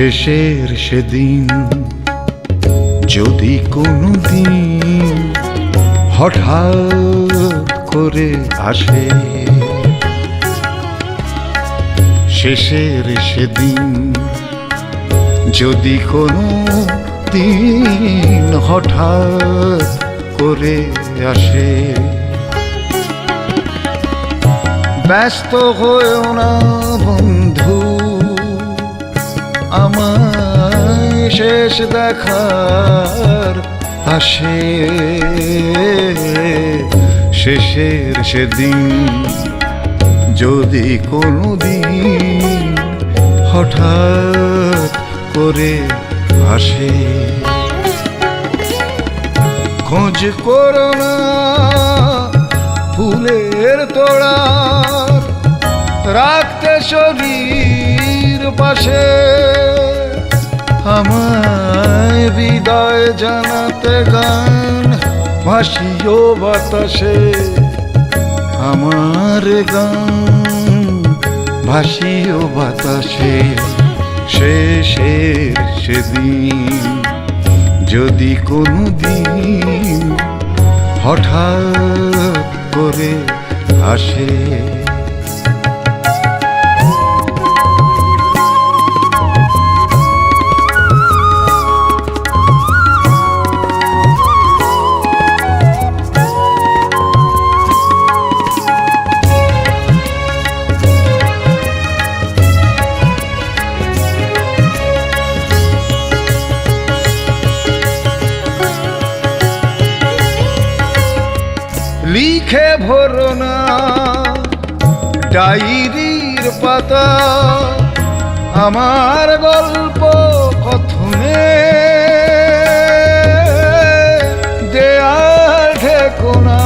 শেষের সেদিন যদি কোনো দিন হঠাৎ করে আসে, শেষের সেদিন যদি কোনো দিন হঠাৎ করে আসে, ব্যস্ত হয়েও না বন্ধু আমায় শেষ দেখার আসে, শেষের সেদিন যদি কোনো দিন হঠাৎ করে আসে। খোঁজ করো না ফুলের তোড়ার রাখতে শরীর পাশে আমায় বিদায় জানাতে গান, ভাসিও বাতাসে আমার গান, ভাসিও বাতাসে শেষের সেদিন। যদি কোনো দিন হঠাৎ করে আসে লিখে ভরো না। ডায়েরির পাতা, আমার গল্প কথনে দেয়াল ঠেকোনা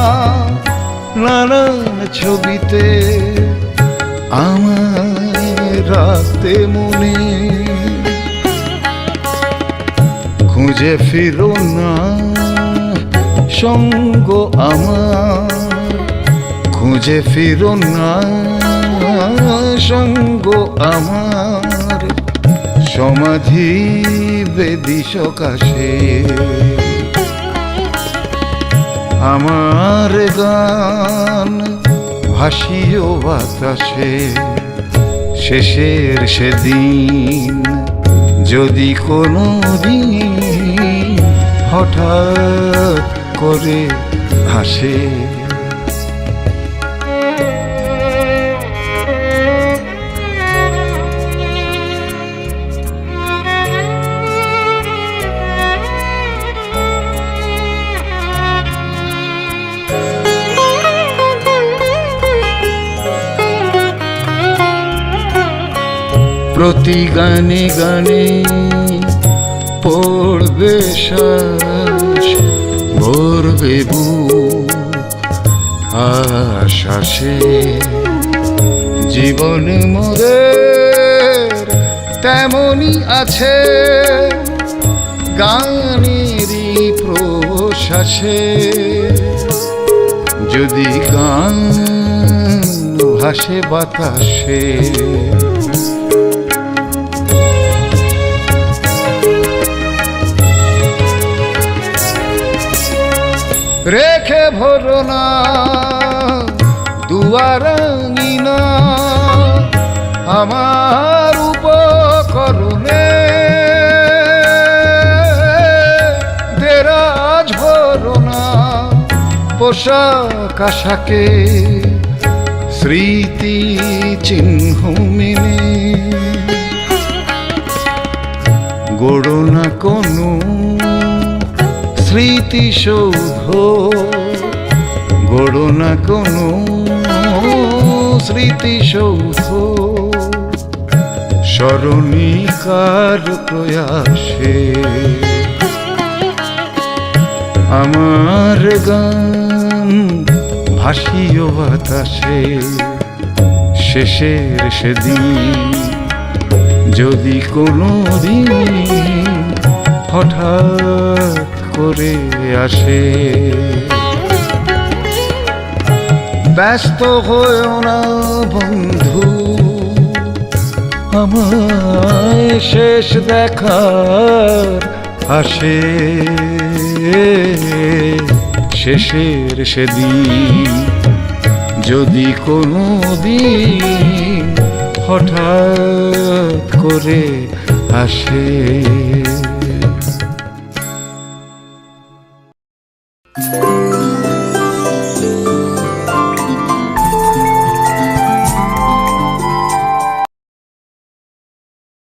নানান ছবিতে আমার রাখতে মনে। খুঁজে ফিরো না। সঙ্গ আমার, খুঁজে ফিরো না। সঙ্গ আমার, সমাধি বেদি সকাশে। আমার গান ভাসিও বাতাসে, শেষের সেদিন যদি কোনো দিন হঠাৎ করে আসে। প্রতি গানে গানে পড়বে শ্বাস ভরবে বুক আশ্বাসে জীবন মোদের তেমনই আছে গানেরই প্রশ্বাসে যদি গান ভাসে বাতাসে রেখে ভরো না দুয়ারাঙিনা আমার উপকরণে। দেরাজ ভরো না, পোশাক আশাকে, স্মৃতি চিহ্ন মেনে। গড়ো না কোনো স্মৃতিসৌধ গড়ো না কোনো স্মৃতিসৌধ স্মরণিকার প্রয়াসে? আমার গান ভাসিও বাতাসে, শেষের সেদিন যদি কোনো দিন হঠাৎ করে আসে। ব্যস্ত হয়েও না বন্ধু, আমায় শেষ দেখার আসে। শেষের সেদিন যদি কোনো দিন হঠাৎ করে আসে। Música